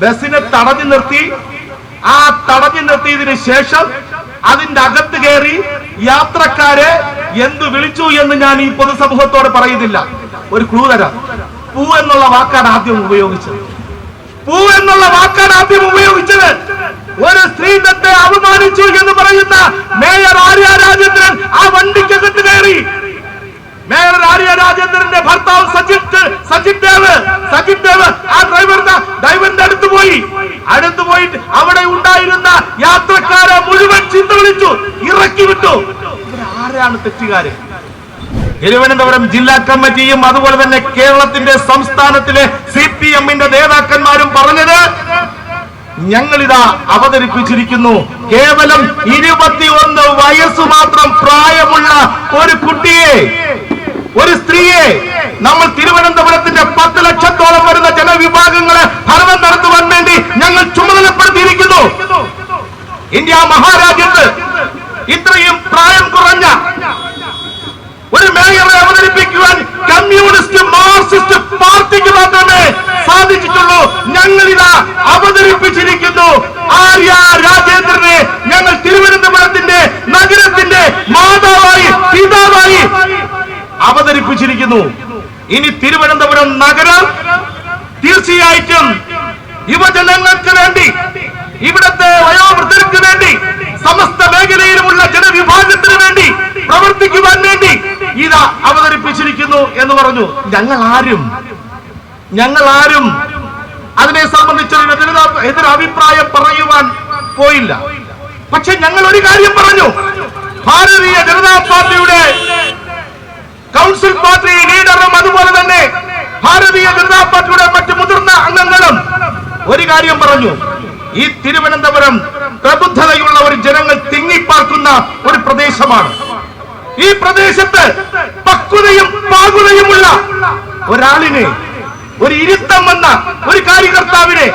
ബസ്സിനെ തടഞ്ഞു നിർത്തി. ആ തടഞ്ഞു നിർത്തിയതിന് ശേഷം അതിന്റെ അകത്ത് കയറി യാത്രക്കാരെ എന്ത് വിളിച്ചു എന്ന് ഞാൻ ഈ പൊതുസമൂഹത്തോട് പറയുന്നില്ല. ഒരു ക്ലൂ തരാം. പൂ എന്നുള്ള വാക്കാണ് ആദ്യം ഉപയോഗിച്ചത്. പൂ എന്നുള്ള വാക്കാണ് ആദ്യം ഉപയോഗിച്ചത്. ഒരു സ്ത്രീത്വത്തെ അപമാനിച്ചു എന്ന് പറയുന്ന മേയർ ആര്യ രാജേന്ദ്രൻ ആ വണ്ടിക്കകത്ത് കയറി. മേയർ ആര്യ രാജേന്ദ്രന്റെ ഭർത്താവ് സജിത് സജിത് ദേവ് സജിത് ദേവ് ആ അടുത്ത് പോയി. അടുത്തു പോയിട്ട് അവിടെ ഉണ്ടായിരുന്ന യാത്രക്കാരെ മുഴുവൻ ചിന്ത വിളിച്ചു ഇറക്കി വിട്ടു. ആരാണ് തെറ്റുകാരൻ തിരുവനന്തപുരം ജില്ലാ കമ്മിറ്റിയും അതുപോലെ തന്നെ കേരളത്തിന്റെ സംസ്ഥാനത്തിലെ സി പി എമ്മിന്റെ നേതാക്കന്മാരും പറഞ്ഞത് ഞങ്ങളിതാ അവതരിപ്പിച്ചിരിക്കുന്നു. കേവലം ഇരുപത്തിയൊന്ന് വയസ്സ് മാത്രം പ്രായമുള്ള ഒരു കുട്ടിയെ ഒരു സ്ത്രീയെ നമ്മൾ തിരുവനന്തപുരത്തിന്റെ പത്ത് ലക്ഷത്തോളം വരുന്ന ജനവിഭാഗങ്ങളെ ഭരണം നടത്തുവാൻ ഞങ്ങൾ ചുമതലപ്പെടുത്തിയിരിക്കുന്നു. ഇന്ത്യ മഹാരാജ്യത്ത് ഇത്രയും പ്രായം കുറഞ്ഞ ഒരു മേയറെ അവതരിപ്പിക്കുവാൻ കമ്മ്യൂണിസ്റ്റ് മാർക്സിസ്റ്റ് പാർട്ടിക്ക് മാത്രമേ സാധിച്ചിട്ടുള്ളൂ. ഞങ്ങൾ ഇതാ അവതരിപ്പിച്ചിരിക്കുന്നു. ആര്യ രാജേന്ദ്രനെ ഞങ്ങൾ തിരുവനന്തപുരത്തിന്റെ നഗരത്തിന്റെ മാതാവായി പിതാവായി അവതരിപ്പിച്ചിരിക്കുന്നു. ഇനി തിരുവനന്തപുരം നഗരം തീർച്ചയായിട്ടും യുവജനങ്ങൾക്ക് വേണ്ടി ഇവിടത്തെ വയോവൃദ്ധർക്ക് വേണ്ടി സമസ്ത മേഖലയിലുമുള്ള ജനവിഭാഗത്തിന് വേണ്ടി പ്രവർത്തിക്കുവാൻ വേണ്ടി ഇത് അവതരിപ്പിച്ചിരിക്കുന്നു എന്ന് പറഞ്ഞു. ഞങ്ങൾ ആരും ഞങ്ങൾ ആരും അതിനെ സംബന്ധിച്ചൊരു എതിര- എതിരഭിപ്രായം പറയുവാൻ പോയില്ല. പക്ഷെ ഞങ്ങൾ ഒരു കാര്യം പറഞ്ഞു. ഭാരതീയ ജനതാ പാർട്ടിയുടെ കൗൺസിൽ പാർട്ടി ലീഡറും അതുപോലെ തന്നെ ഭാരതീയ ജനതാ പാർട്ടിയുടെ മറ്റ് മുതിർന്ന അംഗങ്ങളും ഒരു കാര്യം പറഞ്ഞു. ഈ തിരുവനന്തപുരം പ്രബുദ്ധതയുള്ള ഒരു ജനങ്ങൾ തിങ്ങിപ്പാർക്കുന്ന ഒരു പ്രദേശമാണ്. ഈ പ്രദേശത്ത് പക്വതയും പാകുതയുമുള്ള ഒരാളിനെ ഒരു ഇരുത്തം വന്ന ഒരു കാര്യകർത്താവിനെ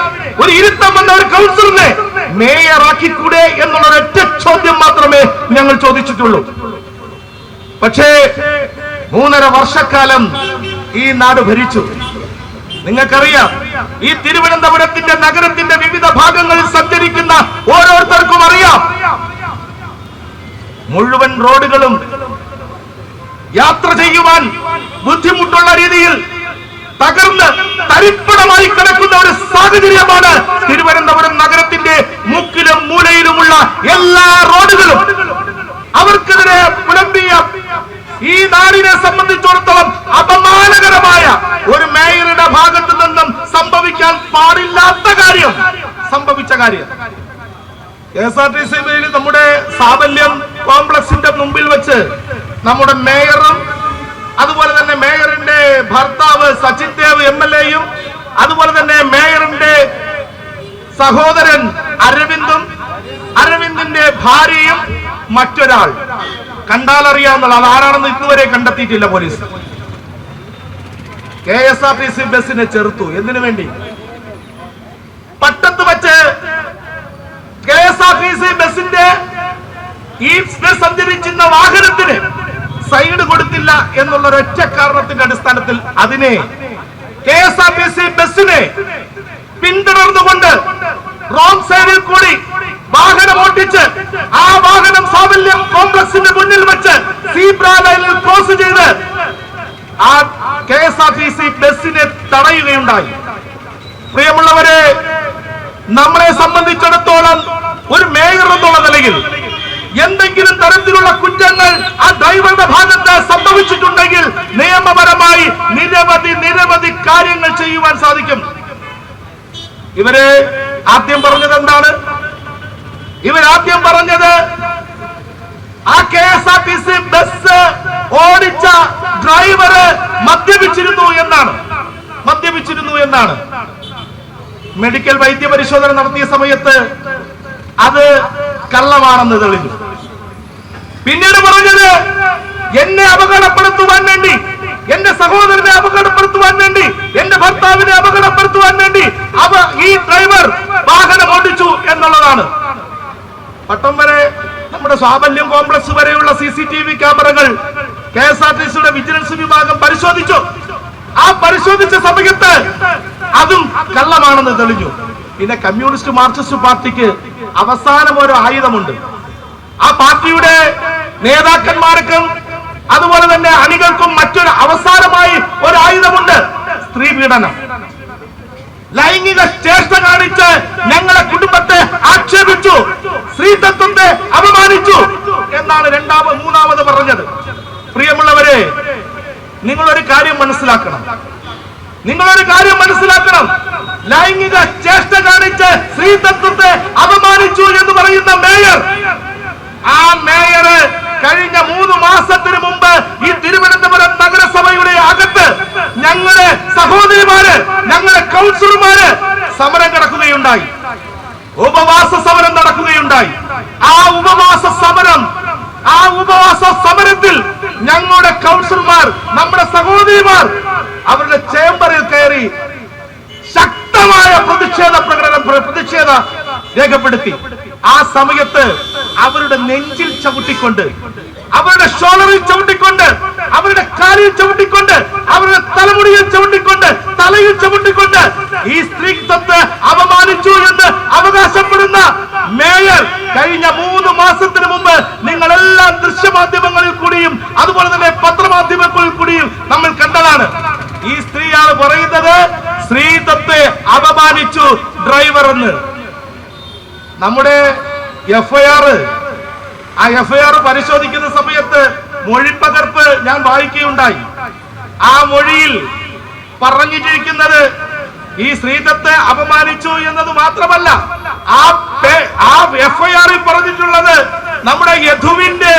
ഒരു ഇരുത്തം വന്ന ഒരു കൗൺസിലറിനെ മേയറാക്കിക്കൂടെ എന്നുള്ള ഒരൊറ്റ ചോദ്യം മാത്രമേ ഞങ്ങൾ ചോദിച്ചിട്ടുള്ളൂ. പക്ഷേ മൂന്നര വർഷക്കാലം ഈ നാട് ഭരിച്ചു. നിങ്ങൾക്കറിയാം ഈ തിരുവനന്തപുരത്തിന്റെ നഗരത്തിന്റെ വിവിധ ഭാഗങ്ങളിൽ സഞ്ചരിക്കുന്ന ഓരോരുത്തർക്കും അറിയാം. മുഴുവൻ റോഡുകളും യാത്ര ചെയ്യുവാൻ ബുദ്ധിമുട്ടുള്ള രീതിയിൽ തകർന്ന് തരിപ്പണമായി കിടക്കുന്ന ഒരു സാഹചര്യമാണ് തിരുവനന്തപുരം നഗരത്തിന്റെ മുക്കിലും മൂലയിലുമുള്ള എല്ലാ റോഡുകളും. അവർക്കെതിരെ പുലമ്പിയ ഈ നാടിനെ സംബന്ധിച്ചിടത്തോളം അപമാനകരമായ ഒരു മേയറുടെ ഭാഗത്തു നിന്നും സംഭവിക്കാൻ പാടില്ലാത്ത കാര്യം സംഭവിച്ച കാര്യം. K S R T C നമ്മുടെ സാബല്യം കോംപ്ലക്സിന്റെ മുമ്പിൽ വെച്ച് നമ്മുടെ മേയറും അതുപോലെ തന്നെ മേയറിന്റെ ഭർത്താവ് സച്ചിൻ ദേവ് എം എൽ എയും അതുപോലെ തന്നെ മേയറിന്റെ സഹോദരൻ അരവിന്ദും അരവിന്ദിന്റെ ഭാര്യയും മറ്റൊരാൾ. കണ്ടാൽ അറിയാവുന്ന അത് ആരാണെന്ന് ഇതുവരെ കണ്ടെത്തിയിട്ടില്ല police. K S R T C ബസ്സിനെ ചെറുത്തു. എന്തിനു വേണ്ടി? പട്ടത്ത് വെച്ച് K S R T C ബസിന്റെ ഈ ബസ് സഞ്ചരിക്കുന്ന വാഹനത്തിന് സൈഡ് കൊടുത്തില്ല എന്നുള്ള ഒറ്റ കാരണത്തിന്റെ അടിസ്ഥാനത്തിൽ അതിനെ K S R T C ബസിനെ പിന്തുടർന്നുകൊണ്ട് റോങ് സൈഡിൽ കൂടി വാഹനം ഓട്ടിച്ച് ആ വാഹനം സാഫല്യം കോംപ്ലക്സിന്റെ മുന്നിൽ വെച്ച് സീബ്ര ലൈനിൽ ക്രോസ് ചെയ്ത് ആ K S R T C ബസിനെ തടയുകയുണ്ടായി. പ്രിയമുള്ളവരെ നമ്മളെ സംബന്ധിച്ചിടത്തോളം ഒരു മേയർ എന്നുള്ള നിലയിൽ എന്തെങ്കിലും തരത്തിലുള്ള കുറ്റങ്ങൾ ആ ഡ്രൈവറുടെ ഭാഗത്ത് സംഭവിച്ചിട്ടുണ്ടെങ്കിൽ നിയമപരമായി നിരവധി നിരവധി കാര്യങ്ങൾ ചെയ്യുവാൻ സാധിക്കും. ഇവർ ആദ്യം പറഞ്ഞത് എന്താണ്? ഇവരാദ്യം പറഞ്ഞത് ആ K S R T C bus ഓടിച്ച ഡ്രൈവറ് മദ്യപിച്ചിരുന്നു എന്നാണ്. മദ്യപിച്ചിരുന്നു എന്നാണ്. മെഡിക്കൽ വൈദ്യ പരിശോധന നടത്തിയ സമയത്ത് അത് കള്ളമാണെന്ന് തെളിഞ്ഞു. പിന്നീട് പറഞ്ഞത് എന്നെ അപകടപ്പെടുത്തുവാൻ വേണ്ടി എന്റെ സഹോദരനെ അപകടപ്പെടുത്തുവാൻ വേണ്ടി എന്റെ ഭർത്താവിനെ അപകടപ്പെടുത്തുവാൻ വേണ്ടി അവ ഈ ഡ്രൈവർ വാഹനം ഓടിച്ചു എന്നുള്ളതാണ്. പട്ടം വരെ നമ്മുടെ സ്വാബല്യം കോംപ്ലക്സ് വരെയുള്ള സി സി ടി വി ക്യാമറകൾ കെ എസ് ആർ ടി സിയുടെ വിജിലൻസ് വിഭാഗം പരിശോധിച്ചു. ആ പരിശോധിച്ച സമയത്ത് അതും കള്ളമാണെന്ന് തെളിഞ്ഞു. പിന്നെ കമ്മ്യൂണിസ്റ്റ് മാർക്സിസ്റ്റ് പാർട്ടിക്ക് അവസാനം ഒരു ആയുധമുണ്ട്. ആ പാർട്ടിയുടെ നേതാക്കന്മാർക്കും അതുപോലെ തന്നെ അണികൾക്കും മറ്റൊരു അവസാനമായി ഒരു ആയുധമുണ്ട്. സ്ത്രീ പീഡനം. ലൈംഗിക ചേഷ്ട കാണിച്ച് ഞങ്ങളെ കുടുംബത്തെ ആക്ഷേപിച്ചു. സ്ത്രീത്വത്തെ അപമാനിച്ചു എന്നാണ് രണ്ടാമത് മൂന്നാമത് പറഞ്ഞത്. പ്രിയമുള്ളവരെ നിങ്ങൾ ഒരു കാര്യം മനസ്സിലാക്കണം. നിങ്ങളൊരു കാര്യം മനസ്സിലാക്കണം. ലൈംഗിക ചേഷ്ട കാണിച്ച് സ്ത്രീതത്വത്തെ അപമാനിച്ചു എന്ന് പറയുന്ന മേയർ. ആ മേയറ് കഴിഞ്ഞ മൂന്ന് മാസത്തിന് മുമ്പ് ഈ തിരുവനന്തപുരം നഗരസഭയുടെ അകത്ത് ഞങ്ങളെ സഹോദരിമാര് ഞങ്ങളെ കൗൺസിലർമാര് സമരം കിടക്കുകയുണ്ടായി ഉപവാസ സമരം നടക്കുകയുണ്ടായി. ആ ഉപവാസ സമരം ആ ഉപവാസ ഞങ്ങളുടെ കൗൺസിലർമാർ നമ്മുടെ സഹോദരിമാർ അവരുടെ ചേംബറിൽ കയറി ശക്തമായ പ്രതിഷേധ പ്രകടനം പ്രതിഷേധ രേഖപ്പെടുത്തി. ആ സമയത്ത് അവരുടെ നെഞ്ചിൽ ചവിട്ടിക്കൊണ്ട് അവരുടെ ഷോളറിൽ ചവിട്ടിക്കൊണ്ട് അവരുടെ കാലിൽ ചവിട്ടിക്കൊണ്ട് അവരുടെ തലമുടിയിൽ ചവിട്ടിക്കൊണ്ട് തലയിൽ ചവിട്ടിക്കൊണ്ട് ഈ സ്ത്രീത്വത്തെ അപമാനിച്ചു എന്ന് അവകാശപ്പെടുന്ന മേയർ കഴിഞ്ഞ മൂന്ന് മാസത്തിന് മുമ്പ് നിങ്ങളെല്ലാം ദൃശ്യമാധ്യമങ്ങളിൽ കൂടിയും അതുപോലെ തന്നെ പത്രമാധ്യമങ്ങളിൽ കൂടിയും നമ്മൾ കണ്ടതാണ്. ഈ സ്ത്രീയാണ് പറയുന്നത് സ്ത്രീത്വത്തെ അപമാനിച്ചു ഡ്രൈവർ എന്ന്. നമ്മുടെ എഫ്ഐആർ ആ എഫ്ഐആർ പരിശോധിക്കുന്ന സമയത്ത് മൊഴിപ്പകർപ്പ് ഞാൻ വായിക്കുകയുണ്ടായി. ആ മൊഴിയിൽ പറഞ്ഞിട്ടിരിക്കുന്നത് ഈ സ്ത്രീത്വത്തെ അപമാനിച്ചു എന്നത് മാത്രമല്ല ആ ആ എഫ്ഐആറിൽ പറഞ്ഞിട്ടുള്ളത് നമ്മുടെ യധുവിന്റെ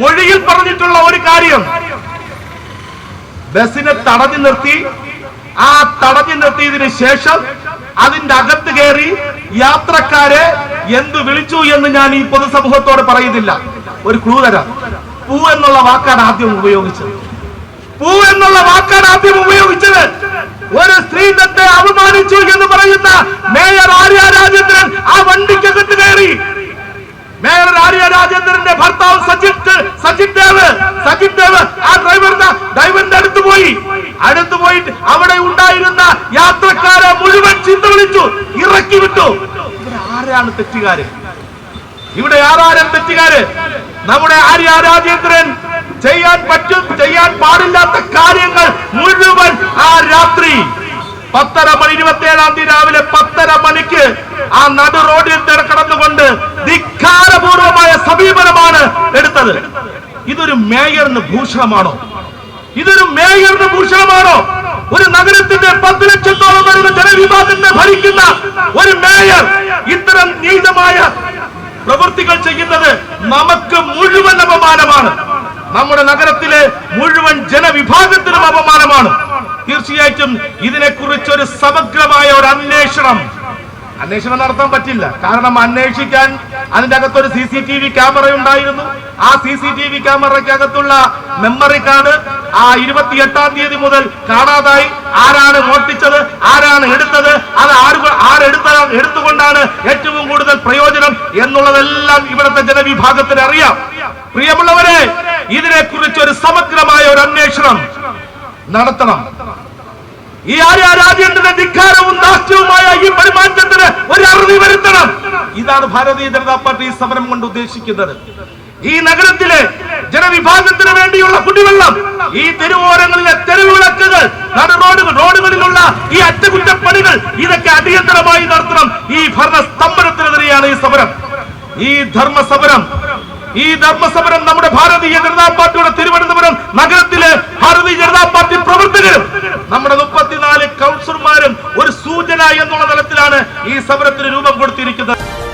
മൊഴിയിൽ പറഞ്ഞിട്ടുള്ള ഒരു കാര്യം ബസ്സിനെ തടഞ്ഞു നിർത്തി. ആ തടഞ്ഞു നിർത്തിയതിന് ശേഷം അതിന്റെ അകത്ത് കയറി യാത്രക്കാരെ എന്ത് വിളിച്ചു എന്ന് ഞാൻ ഈ പൊതുസമൂഹത്തോട് പറയുന്നില്ല. ഒരു ക്ലൂ തരാം. പൂ എന്നുള്ള വാക്കാണ് ആദ്യം ഉപയോഗിച്ചത്. പൂ എന്നുള്ള വാക്കാണ് ആദ്യം ഉപയോഗിച്ചത്. ഒരു സ്ത്രീത്വത്തെ അപമാനിച്ചു എന്ന് പറയുന്ന മേയർ ആര്യ രാജേന്ദ്രൻ ആ വണ്ടിക്കകത്ത് കയറി. മേയർ ആര്യ രാജേന്ദ്രന്റെ ഭർത്താവ് സജിത് സജിത് ദേവ് സജിത് ദേവ് ആ ഡ്രൈവറിന്റെ ഡ്രൈവറിന്റെ അടുത്ത് പോയി അടുത്ത് പോയിട്ട് അവിടെ ഉണ്ടായിരുന്ന യാത്രക്കാരെ മുഴുവൻ ചിന്ത വിളിച്ചു ഇവിടെ ആരാണ് തെറ്റുകാര്? ഇവിടെ ആരാരും തെറ്റുകാര്? നമ്മുടെ ആര്യ രാജേന്ദ്രൻ ചെയ്യാൻ പറ്റും ചെയ്യാൻ പാടില്ലാത്ത കാര്യങ്ങൾ മുഴുവൻ ആ രാത്രി പത്തര മണി ഇരുപത്തി ഏഴാം തീയതി രാവിലെ പത്തര മണിക്ക് ആ നടു റോഡിൽ കടന്നുകൊണ്ട് ധിക്കാരപൂർവമായ സമീപനമാണ് എടുത്തത്. ഇതൊരു മേയറിന് ഭൂഷണമാണോ? ഇതൊരു മേയറിന് ഭൂഷണമാണോ? ഒരു നഗരത്തിന്റെ പത്ത് ലക്ഷത്തോളം വരുന്ന ജനവിഭാഗത്തെ ഭരിക്കുന്ന ഒരു മേയർ ഇത്തരം നീതമായ പ്രവൃത്തികൾ ചെയ്യുന്നത് നമുക്ക് മുഴുവൻ അപമാനമാണ്. നമ്മുടെ നഗരത്തിലെ മുഴുവൻ ജനവിഭാഗത്തിനും അപമാനമാണ്. തീർച്ചയായിട്ടും ഇതിനെക്കുറിച്ച് ഒരു സമഗ്രമായ ഒരു അന്വേഷണം അന്വേഷണം നടത്താൻ പറ്റില്ല. കാരണം അന്വേഷിക്കാൻ അതിന്റെ അകത്തൊരു C C T V camera ഉണ്ടായിരുന്നു. ആ സി സി ടി വി ക്യാമറയ്ക്കകത്തുള്ള മെമ്മറി കാർഡ് ആ ഇരുപത്തിയെട്ടാം തീയതി മുതൽ കാണാതായി. ആരാണ് മോഷ്ടിച്ചത്? ആരാണ് എടുത്തത്? അത് ആര് ആരെടുത്ത എടുത്തുകൊണ്ടാണ് ഏറ്റവും കൂടുതൽ പ്രയോജനം എന്നുള്ളതെല്ലാം ഇവിടുത്തെ ജനവിഭാഗത്തിന് അറിയാം. പ്രിയമുള്ളവരെ ഇതിനെക്കുറിച്ച് ഒരു സമഗ്രമായ ഒരു അന്വേഷണം നടത്തണം. ഈ രാജേന്ദ്രന്റെ ധിക്കാരവും ദാസ്യവുമായ ഈ പെരുമാറ്റത്തിന് ഒരു അറുതി വരുത്തണം. ഇതാണ് ഭാരതീയ ജനതാ പാർട്ടി സമരം കൊണ്ട് ഉദ്ദേശിക്കുന്നത്. ഈ നഗരത്തിലെ ജനവിഭാഗത്തിന് വേണ്ടിയുള്ള കുടിവെള്ളം ഈ തെരുവോരങ്ങളിലെ തെരുവ് വിളക്കുകൾ നട റോഡുകൾ റോഡുകളിലുള്ള ഈ അറ്റകുറ്റപ്പണികൾ ഇതൊക്കെ അടിയന്തരമായി നടത്തണം. ഈ ഭരണ സ്തംഭനത്തിനെതിരെയാണ് ഈ സമരം. ഈ ധർമ്മ സമരം ഈ ധർമ്മ സമരം നമ്മുടെ ഭാരതീയ ജനതാ പാർട്ടിയുടെ തിരുവനന്തപുരം നഗരത്തിലെ ഭാരതീയ ജനതാ പാർട്ടി പ്രവർത്തകരും നമ്മുടെ മുപ്പത്തിനാല് കൗൺസിലർമാരും ഒരു സൂചന എന്നുള്ള